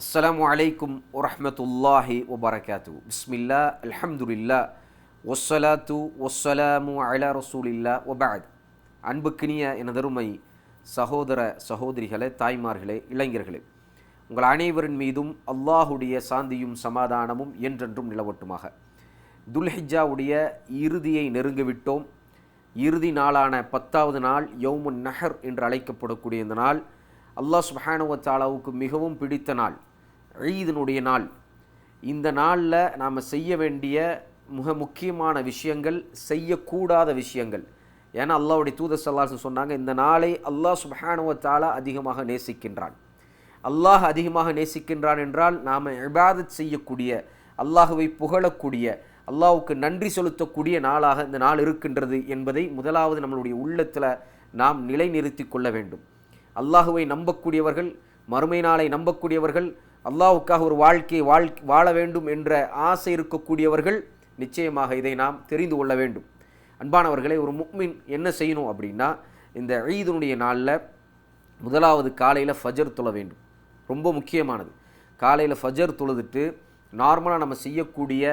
அஸ்லாம் அலைக்கும் வரமத்துல்லாஹி வபரகாத்து பிஸ்மில்லா அல்ஹம்துலில்லா ஒஸ்ஸலாத்து ஒஸ்ஸலாமு அலா ரசூலில்லா ஒபாத் அன்புக்கினிய எனதருமை சகோதர சகோதரிகளே தாய்மார்களே இளைஞர்களே. உங்கள் அனைவரின் மீதும் அல்லாஹுடைய சாந்தியும் சமாதானமும் என்றென்றும் நிலவட்டுமாக. துல்ஹிஜாவுடைய இறுதியை நெருங்கிவிட்டோம். இறுதி நாளான பத்தாவது நாள் யௌமுன் நஹர் என்று அழைக்கப்படக்கூடிய இந்த நாள் அல்லாஹ் சுபானுவத்தாலாவுக்கு மிகவும் பிடித்த நாள் ஈதனுடைய நாள். இந்த நாளில் நாம் செய்ய வேண்டிய மிக முக்கியமான விஷயங்கள் செய்யக்கூடாத விஷயங்கள். ஏன்னா அல்லாவுடைய தூத சல்லாஸ் சொன்னாங்க இந்த நாளை அல்லாஹ் சுபானுவத்தாலா அதிகமாக நேசிக்கின்றான். அல்லாஹ் அதிகமாக நேசிக்கின்றான் என்றால் நாம் இபாதத் செய்யக்கூடிய அல்லாஹுவை புகழக்கூடிய அல்லாஹுக்கு நன்றி செலுத்தக்கூடிய நாளாக இந்த நாள் இருக்கின்றது என்பதை முதலாவது நம்மளுடைய உள்ளத்தில் நாம் நிலைநிறுத்தி கொள்ள வேண்டும். அல்லாஹுவை நம்பக்கூடியவர்கள் மறுமை நாளை நம்பக்கூடியவர்கள் அல்லாஹுக்காக ஒரு வாழ்க்கையை வாழ் வாழ வேண்டும் என்ற ஆசை இருக்கக்கூடியவர்கள் நிச்சயமாக இதை நாம் தெரிந்து கொள்ள வேண்டும். அன்பானவர்களே ஒரு முக்மின் என்ன செய்யணும் அப்படின்னா இந்த ஈதனுடைய நாளில் முதலாவது காலையில் ஃபஜர் தொழ வேண்டும். ரொம்ப முக்கியமானது. காலையில் ஃபஜர் தொழுதுட்டு நார்மலாக நம்ம செய்யக்கூடிய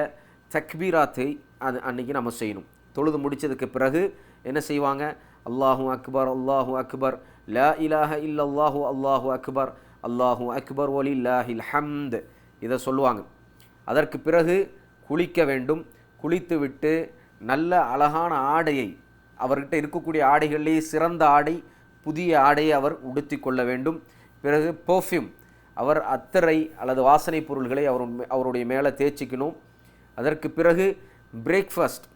தக்பீராத்தை அது அன்னைக்கு நம்ம செய்யணும். தொழுது முடித்ததுக்கு பிறகு என்ன செய்வாங்க? அல்லாஹூ அக்பர் அல்லாஹூ அக்பர் லா இலாஹ இல்லல்லாஹு அல்லாஹூ அக்பர் அல்லாஹூ அக்பர் ஒலில்லாஹில் ஹம்த் இதை சொல்லுவாங்க. அதற்கு பிறகு குளிக்க வேண்டும். குளித்துவிட்டு நல்ல அழகான ஆடையை அவர்கிட்ட இருக்கக்கூடிய ஆடைகளிலேயே சிறந்த ஆடை புதிய ஆடையை அவர் உடுத்தி கொள்ள வேண்டும். பிறகு பர்ஃப்யூம் அவர் அத்தரை அல்லது வாசனை பொருள்களை அவர் அவருடைய மேலே தேய்ச்சிக்கணும். அதற்கு பிறகு பிரேக்ஃபாஸ்ட்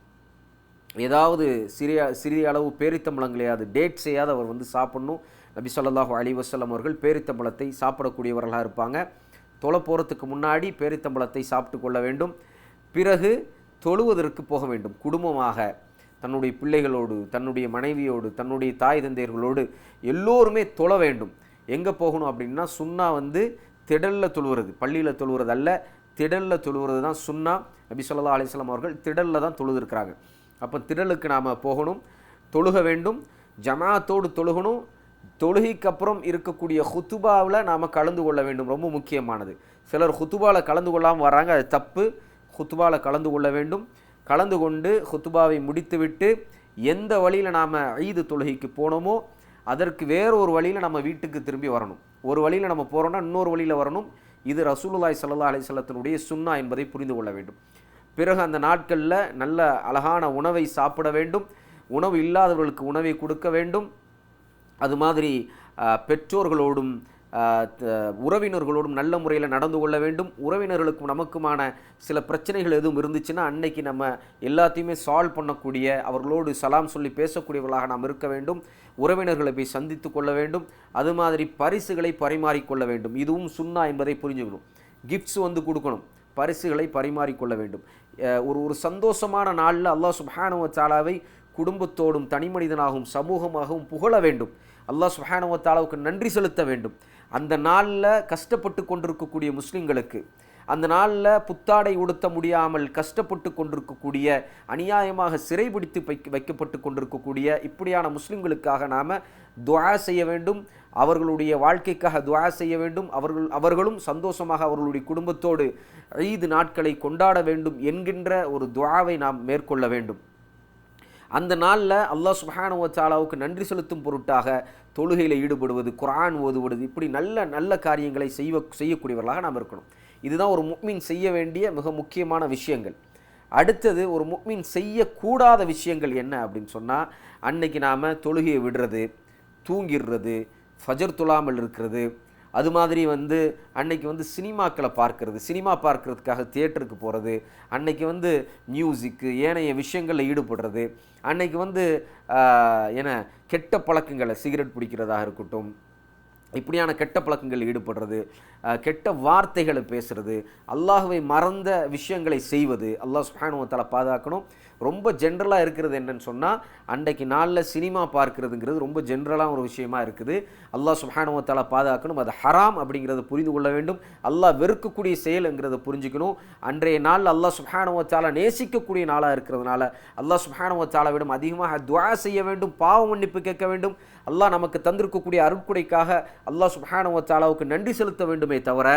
ஏதாவது சிறிய சிறிய அளவு பேரித்தம்பளங்களையாவது டேட் செய்யாத அவர் வந்து சாப்பிட்ணும். நபி சொல்லாஹு அலி வசலம் அவர்கள் பேரித்தம்பளத்தை சாப்பிடக்கூடியவர்களாக இருப்பாங்க. தொலை போகிறதுக்கு முன்னாடி பேரித்தம்பளத்தை சாப்பிட்டு கொள்ள வேண்டும். பிறகு தொழுவதற்கு போக வேண்டும். குடும்பமாக தன்னுடைய பிள்ளைகளோடு தன்னுடைய மனைவியோடு தன்னுடைய தாய் தந்தையர்களோடு எல்லோருமே தொழ வேண்டும். எங்கே போகணும் அப்படின்னா சுண்ணா வந்து திடலில் தொழுவுறது. பள்ளியில் தொழுவுறது அல்ல திடலில் தொழுவுறது தான் சுண்ணா. நபி சொல்லா அலிஸ்லாம் அவர்கள் திடலில் தான் தொழுதுருக்கிறாங்க. அப்போ திடலுக்கு நாம் போகணும் தொழுக வேண்டும் ஜமாத்தோடு தொழுகணும் தொழுகைக்கு அப்புறம் இருக்கக்கூடிய ஹுத்துபாவில் நாம் கலந்து கொள்ள வேண்டும் ரொம்ப முக்கியமானது. சிலர் ஹுத்துபாவில் கலந்து கொள்ளாமல் வராங்க அது தப்பு. ஹுத்துபாவில் கலந்து கொள்ள வேண்டும். கலந்து கொண்டு ஹுத்துபாவை முடித்துவிட்டு எந்த வழியில் நாம் ஈது தொழுகைக்கு போனோமோ அதற்கு வேற ஒரு வழியில் நம்ம வீட்டுக்கு திரும்பி வரணும். ஒரு வழியில் நம்ம போகிறோம்னா இன்னொரு வழியில் வரணும். இது ரசூலுல்லாய் சல்லா அலிசல்லத்தினுடைய சுன்னா என்பதை புரிந்து கொள்ள வேண்டும். பிறகு அந்த நாட்களில் நல்ல அழகான உணவை சாப்பிட வேண்டும். உணவு இல்லாதவர்களுக்கு உணவை கொடுக்க வேண்டும். அது மாதிரி பெற்றோர்களோடும் உறவினர்களோடும் நல்ல முறையில் நடந்து கொள்ள வேண்டும். உறவினர்களுக்கும் நமக்குமான சில பிரச்சனைகள் எதுவும் இருந்துச்சுன்னா அன்னைக்கு நம்ம எல்லாத்தையுமே சால்வ் பண்ணக்கூடிய அவர்களோடு சலாம் சொல்லி பேசக்கூடியவர்களாக நாம் இருக்க வேண்டும். உறவினர்களை போய் சந்தித்து கொள்ள வேண்டும். அது மாதிரி பரிசுகளை பரிமாறிக்கொள்ள வேண்டும். இதுவும் சுண்ணா என்பதை புரிஞ்சுக்கணும். கிஃப்ட்ஸ் வந்து கொடுக்கணும். பரிசுகளை பரிமாறிக்கொள்ள வேண்டும். ஒரு ஒரு சந்தோஷமான நாளில் அல்லாஹ் சுபானுவ சாலாவை குடும்பத்தோடும் தனிமனிதனாகவும் சமூகமாகவும் புகழ வேண்டும். அல்லாஹ் சுஹானுவத்தாலாவுக்கு நன்றி செலுத்த வேண்டும். அந்த நாளில் கஷ்டப்பட்டு கொண்டிருக்கக்கூடிய முஸ்லீம்களுக்கு அந்த நாளில் புத்தாடை உடுத்த முடியாமல் கஷ்டப்பட்டு கொண்டிருக்கக்கூடிய அநியாயமாக சிறைபிடித்து வைக்கப்பட்டு கொண்டிருக்கக்கூடிய இப்படியான முஸ்லீம்களுக்காக நாம் துவா செய்ய வேண்டும். அவர்களுடைய வாழ்க்கைக்காக துவா செய்ய வேண்டும். அவர்கள் அவர்களும் சந்தோஷமாக அவர்களுடைய குடும்பத்தோடு ஈது நாட்களை கொண்டாட வேண்டும் என்கின்ற ஒரு துவாவை நாம் மேற்கொள்ள வேண்டும். அந்த நாளில் அல்லாஹ் சுஹானுவச்சாலாவுக்கு நன்றி செலுத்தும் பொருட்டாக தொழுகையில் ஈடுபடுவது குரான் ஓதுவது இப்படி நல்ல நல்ல காரியங்களை செய்வ செய்யக்கூடியவர்களாக நாம் இருக்கணும். இதுதான் ஒரு முக்மீன் செய்ய வேண்டிய மிக முக்கியமான விஷயங்கள். அடுத்தது ஒரு முக்மீன் செய்யக்கூடாத விஷயங்கள் என்ன அப்படின்னு சொன்னால் அன்னைக்கு நாம் தொழுகையை விடுறது தூங்கிடுறது ஃபஜர் துலாமல் இருக்கிறது அது மாதிரி வந்து அன்னைக்கு வந்து சினிமாக்களை பார்க்கறது. சினிமா பார்க்கறதுக்காக தியேட்டருக்கு போகிறது அன்னைக்கு வந்து மியூசிக்கு ஏனைய விஷயங்களில் ஈடுபடுறது. அன்னைக்கு வந்து என கெட்ட பழக்கங்களை சிகரெட் பிடிக்கிறதாக இருக்கட்டும். இப்படியான கெட்ட பழக்கங்கள் ஈடுபடுறது. கெட்ட வார்த்தைகளை பேசுறது. அல்லாஹுவை மறந்த விஷயங்களை செய்வது. அல்லாஹ் சுஹானுவத்தால் பாதுகாக்கணும். ரொம்ப ஜென்ரலாக இருக்கிறது என்னன்னு சொன்னால் அன்றைக்கு நாளில் சினிமா பார்க்குறதுங்கிறது ரொம்ப ஜென்ரலாக ஒரு விஷயமா இருக்குது. அல்லாஹ் சுஹானுவத்தால் பாதுகாக்கணும். அது ஹராம் அப்படிங்கிறத புரிந்து கொள்ள வேண்டும். அல்லாஹ் வெறுக்கக்கூடிய செயலுங்கிறத புரிஞ்சுக்கணும். அன்றைய நாள் அல்லாஹ் சுஹானுவத்தால் நேசிக்கக்கூடிய நாளாக இருக்கிறதுனால அல்லாஹ் சுஹானுவத்தாலாவிடம் அதிகமாக துவா செய்ய வேண்டும் பாவ மன்னிப்பு கேட்க வேண்டும். அல்லாஹ் நமக்கு தந்திருக்கக்கூடிய அருட்குடைக்காக அல்லாஹ் சுஹானுவத்தாலாவுக்கு நன்றி செலுத்த வேண்டுமே தவிர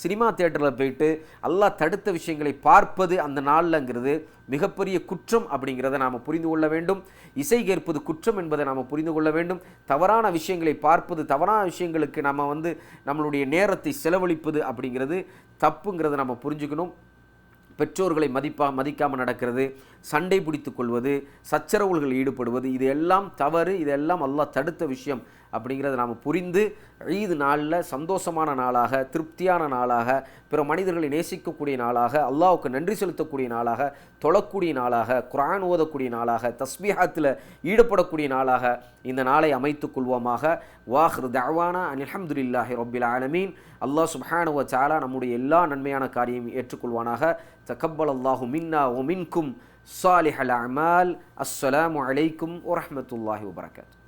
சினிமா தேட்டரில் போயிட்டு அல்லாஹ் தடுத்த விஷயங்களை பார்ப்பது அந்த நாளில்ங்கிறது மிகப்பெரிய குற்றம் அப்படிங்கிறத நாம் புரிந்து கொள்ள வேண்டும். இசை கேட்பது குற்றம் என்பதை நாம் புரிந்து கொள்ள வேண்டும். தவறான விஷயங்களை பார்ப்பது தவறான விஷயங்களுக்கு நம்ம வந்து நம்மளுடைய நேரத்தை செலவழிப்பது அப்படிங்கிறது தப்புங்கிறத நம்ம புரிஞ்சுக்கணும். பெற்றோர்களை மதிப்பா மதிக்காமல் நடக்கிறது சண்டை பிடித்து கொள்வது சச்சரவுகள் ஈடுபடுவது இது எல்லாம் தவறு இதெல்லாம் அல்லாஹ் தடுத்த விஷயம். அப்படிங்கிறத நாம் புரிந்து ஈது நாளில் சந்தோஷமான நாளாக திருப்தியான நாளாக பிற மனிதர்களை நேசிக்கக்கூடிய நாளாக அல்லாவுக்கு நன்றி செலுத்தக்கூடிய நாளாக தொழக்கூடிய நாளாக குரான் ஓதக்கூடிய நாளாக தஸ்மிஹாத்தில் ஈடுபடக்கூடிய நாளாக இந்த நாளை அமைத்துக் கொள்வோமாக. வாஹ்ரு தவானா அல்ஹம்துலில்லாஹி ரொபில் ஆலமீன். அல்லாஹ் சுஹானுவ சாலா நம்முடைய எல்லா நன்மையான காரியம் ஏற்றுக்கொள்வானாக. தக்கப்பல் அல்லாஹு மின்னா ஒமின்கும் சாலிஹல் அமால். அஸ்ஸலாமு அலைக்கும் வரமத்துல்லாஹி வபரகாத்து